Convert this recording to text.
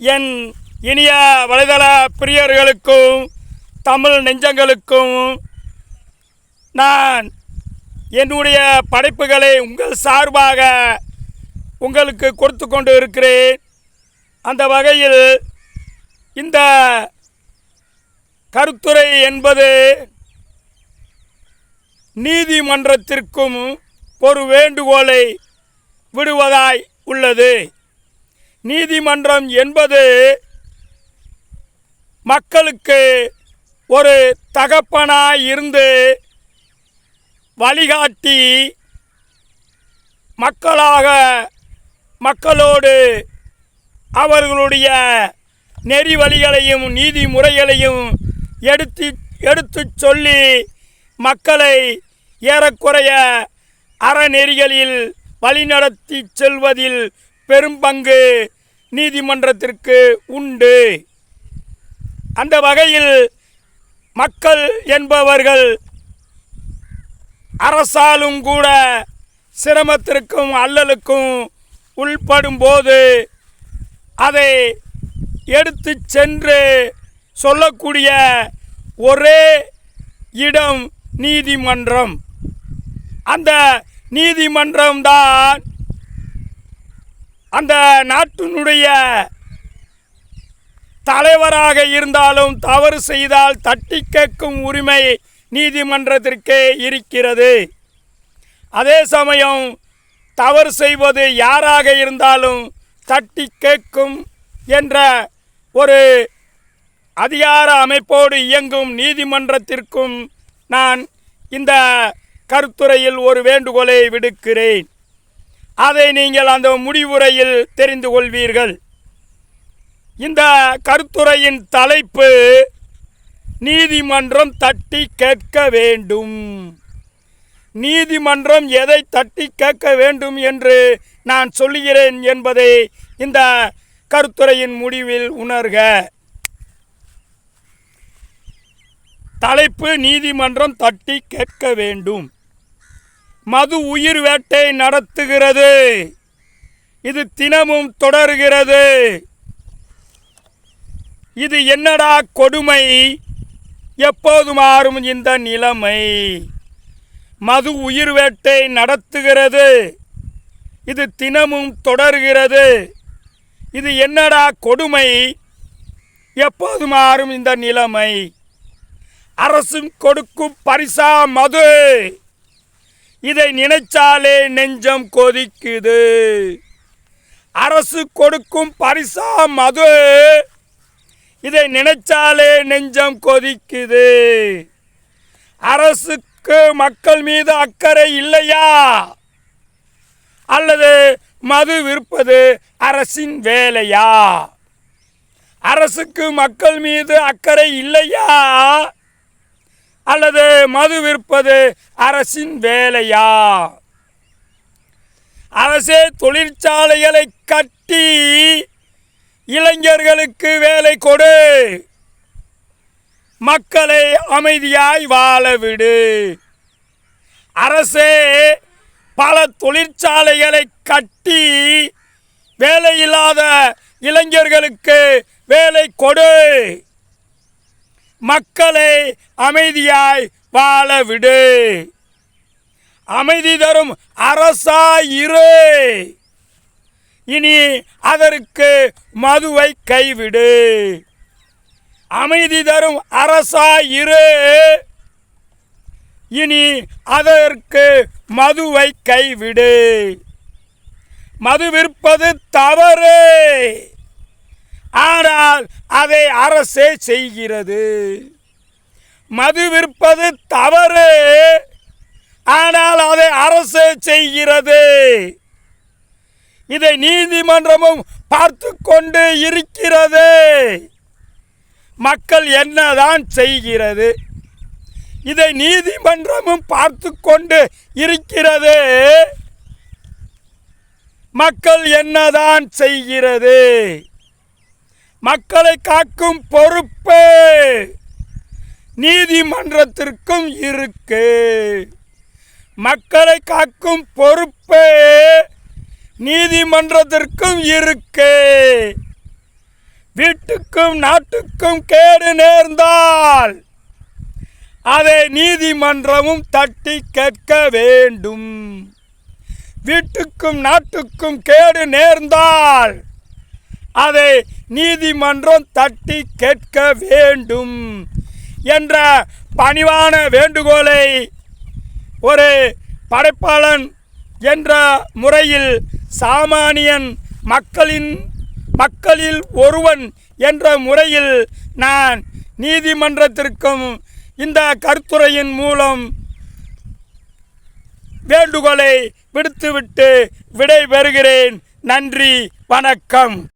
என் இனிய வலைதள பிரியர்களுக்கும் தமிழ் நெஞ்சங்களுக்கும் நான் என்னுடைய படைப்புகளை உங்கள் சார்பாக உங்களுக்கு கொடுத்து கொண்டு இருக்கிறேன் அந்த வகையில் இந்த கருத்துரை என்பது நீதிமன்றத்திற்கும் ஒரு வேண்டுகோளை விடுவதாய் உள்ளது. நீதிமன்றம் என்பது மக்களுக்கு ஒரு தகப்பனாய் இருந்து வழிகாட்டி மக்களாக மக்களோடு அவர்களுடைய நெறி வழிகளையும் நீதிமுறைகளையும் எடுத்து எடுத்துச் சொல்லி மக்களை ஏறக்குறைய அறநெறிகளில் வழிநடத்தி செல்வதில் பெரும் பங்கு நீதிமன்றத்திற்கு உண்டு. அந்த வகையில் மக்கள் என்பவர்கள் அரசாலும் கூட சிரமத்திற்கும் அல்லலுக்கும் உள்படும் போது அதை எடுத்து சென்று சொல்லக்கூடிய ஒரே இடம் நீதிமன்றம். அந்த நீதிமன்றம்தான் அந்த நாட்டினுடைய தலைவராக இருந்தாலும் தவறு செய்தால் தட்டி கேட்கும் உரிமை நீதிமன்றத்திற்கே இருக்கிறது. அதே சமயம் தவறு செய்வது யாராக இருந்தாலும் தட்டி கேட்கும் என்ற ஒரு அதிகார அமைப்போடு இயங்கும் நீதிமன்றத்திற்கும் நான் இந்த கருத்துரையில் ஒரு வேண்டுகோளை விடுக்கிறேன். அதை நீங்கள் அந்த முடிவுரையில் தெரிந்து கொள்வீர்கள். இந்த கருத்துரையின் தலைப்பு நீதிமன்றம் தட்டி கேட்க வேண்டும். நீதிமன்றம் எதை தட்டி கேட்க வேண்டும் என்று நான் சொல்லுகிறேன் என்பதை இந்த கருத்துரையின் முடிவில் உணர்க. தலைப்பு நீதிமன்றம் தட்டி கேட்க வேண்டும். மது உயிர் வேட்டை நடத்துகிறது. இது தினமும் தொடர்கிறது. இது என்னடா கொடுமை? எப்போது மாறும் இந்த நிலைமை. மது உயிர் வேட்டை நடத்துகிறது. இது தினமும் தொடர்கிறது. இது என்னடா கொடுமை? எப்போது மாறும் இந்த நிலைமை. அரசும் கொடுக்கும் பரிசா மது. இதை நினைச்சாலே நெஞ்சம் கொதிக்குது. அரசு கொடுக்கும் பரிசா மது. இதை நினைச்சாலே நெஞ்சம் கொதிக்குது. அரசுக்கு மக்கள் மீது அக்கறை இல்லையா? அல்லது மது விற்பது அரசின் வேலையா? அரசுக்கு மக்கள் மீது அக்கறை இல்லையா? அல்லது மது விற்பது அரசின் வேலையா? அரசே தொழிற்சாலைகளை கட்டி இளைஞர்களுக்கு வேலை கொடு. மக்களை அமைதியாய் வாழ விடு. அரசே பல தொழிற்சாலைகளை கட்டி வேலையில்லாத இளைஞர்களுக்கு வேலை கொடு. மக்களை அமைதியாய் வாழ விடு அமைதி தரும் அரசாய் இரு இனி அதற்கு மதுவை கைவிடு. அமைதி தரும் அரசாயிரு. இரு இனி அதற்கு மதுவை கைவிடு. மது விற்பது தவறு. ஆனால் அதை அரசே செய்கிறது. மது விற்பது தவறு ஆனால் அதை அரசு செய்கிறது. இதை நீதிமன்றமும் பார்த்து கொண்டு இருக்கிறது. மக்கள் என்னதான் செய்கிறது? இதை நீதிமன்றமும் பார்த்து கொண்டு இருக்கிறது. மக்கள் என்னதான் செய்கிறது? மக்களை காக்கும் பொறுப்பு. நீதிமன்றத்திற்கும் இருக்கு. மக்களை காக்கும் பொறுப்பு. நீதிமன்றத்திற்கும் இருக்கு. வீட்டுக்கும் நாட்டுக்கும் கேடு நேர்ந்தால் அதை நீதிமன்றமும் தட்டி கேட்க வேண்டும். வீட்டுக்கும் நாட்டுக்கும் கேடு நேர்ந்தால் அதை நீதிமன்றம் தட்டி கேட்க வேண்டும் என்ற பணிவான வேண்டுகோளை ஒரு படைப்பாளன் என்ற முறையில் சாமானியன் மக்களின் மக்களில் ஒருவன் என்ற முறையில் நான் நீதிமன்றத்திற்கும் இந்த கருத்துரையின் மூலம் வேண்டுகோளை விடுத்துவிட்டு விடை பெறுகிறேன் நன்றி வணக்கம்.